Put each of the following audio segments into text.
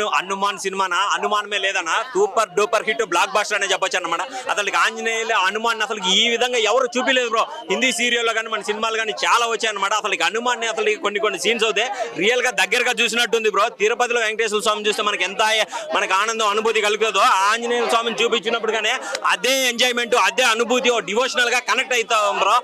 అన్ను హనుమాన్ సినిమానా? అనుమానమే లేదన్న? Super duper hit blockbuster అనే చెప్పొచ్చు అనమాట అసలు ఆంజనేయులు హనుమాన్ అసలు ఈ విధంగా ఎవరు చూపించలేదు బ్రో? హిందీ సీరియల్లో కానీ మన సినిమాలు కానీ చాలా వచ్చాయి అనమాట అసలు హనుమాన్ అసలు కొన్ని కొన్ని సీన్స్ అవుతాయి. రియల్గా దగ్గరగా చూసినట్టుంది బ్రో. తిరుపతిలో వెంకటేశ్వర స్వామి చూస్తే మనకి ఎంత మనకి ఆనందం అనుభూతి కలుగుతుందో ఆంజనేయ స్వామిని చూపించినప్పుడు కానీ అదే ఎంజాయ్మెంట్ అదే అనుభూతి డివోషనల్గా కనెక్ట్ అవుతాం బ్రో.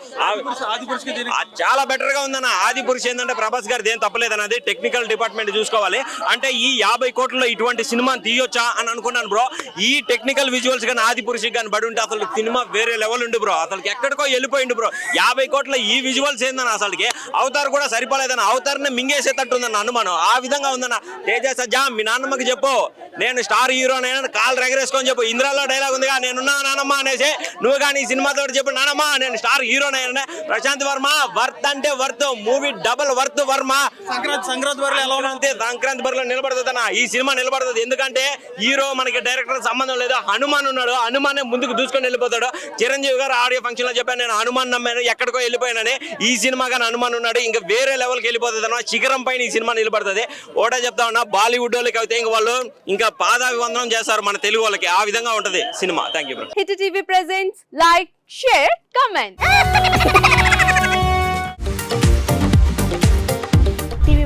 చాలా బెటర్గా ఉందన్న. ఆది పురుషు ఏంటంటే ప్రభాస్ గారు ఏం తప్పలేదన్నది టెక్నికల్ డిపార్ట్మెంట్ చూసుకోవాలి. అంటే ఈ యాభై కోట్లలో ఇటువంటి సినిమా తీయొచ్చా అని అనుకున్నాను బ్రో. ఈ టెక్నికల్ విజువల్స్ కానీ ఆది పురుష్ కానీ పడి ఉంటే అసలు సినిమా వేరే లెవెల్ ఉండి బ్రో. అసలు ఎక్కడికో వెళ్ళిపోయిండు బ్రో. యాభై కోట్ల ఈ విజువల్స్ ఏందన్న అసలుకి? అవతార్ కూడా సరిపోలేదన్న. అవతార్ని మింగేసేటట్టు ఉందన్న అనుమానం ఆ విధంగా ఉందన్న. తేజ సజ్జా మీ నాన్నమ్మకి చెప్పు. నేను స్టార్ హీరో నేను కాలు రెగరేసుకొని చెప్పు. ఇంద్రాలో డైలాగ్ ఉందిగా నేనున్నా నానమ్మ అనేసి నువ్వు కానీ ఈ సినిమాతో చెప్పు నానమ్మ నేను star hero Prashanth Varma worth అంటే worth. Movie double worth Varma. Sankranti Sankranti వరకు ఎలా సంక్రాంతి బరిలో నిలబడుతుందన్న. ఈ సినిమా నిలబడుతుంది. ఎందుకంటే హీరో మనకి డైరెక్టర్ సంబంధం లేదు. హనుమాన్ ఉన్నాడు. హనుమాన్ ముందుకు దూసుకొని వెళ్ళిపోతాడు. చిరంజీవి గారు ఆడియో ఫంక్షన్లో చెప్పాను నేను హనుమాన్ నమ్మాను ఎక్కడికో వెళ్ళిపోయానని. ఈ సినిమా కానీ హనుమాన్ ఉన్నాడు. ఇంకా వేరే లెవెల్కి వెళ్ళిపోతుంది. అన్న శిఖరం పైన ఈ సినిమా నిలబడుతుంది. ఒకటే చెప్తా ఉన్నా బాలీవుడ్ వాళ్ళకి అయితే ఇంకా వాళ్ళు ఇంకా పాదాభివందనం చేస్తారు మన తెలుగు వాళ్ళకి. ఆ విధంగా ఉంటది cinema. Thank you hit TV like share comment.